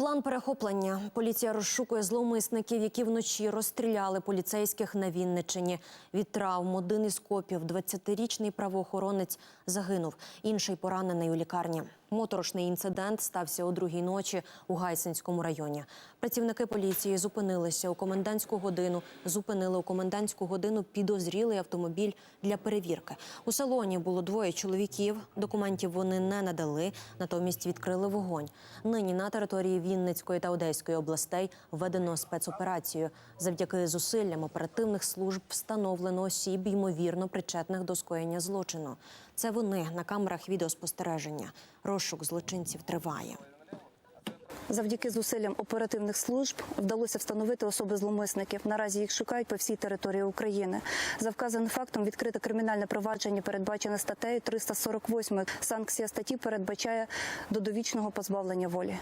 План перехоплення. Поліція розшукує зловмисників, які вночі розстріляли поліцейських на Вінничині. Від травм один із копів, 20-річний правоохоронець, загинув. Інший поранений у лікарні. Моторошний інцидент стався о другій ночі у Гайсинському районі. Працівники поліції зупинилися у комендантську годину. Зупинили у комендантську годину підозрілий автомобіль для перевірки. У салоні було двоє чоловіків. Документів вони не надали, натомість відкрили вогонь. Нині на території Вінницької та Одеської областей введено спецоперацію. Завдяки зусиллям оперативних служб встановлено осіб, ймовірно причетних до скоєння злочину. Це вони на камерах відеоспостереження. Розшук злочинців триває. Завдяки зусиллям оперативних служб вдалося встановити особи зловмисників. Наразі їх шукають по всій території України. За вказаним фактом відкрите кримінальне провадження передбачене статтею 348. Санкція статті передбачає до довічного позбавлення волі.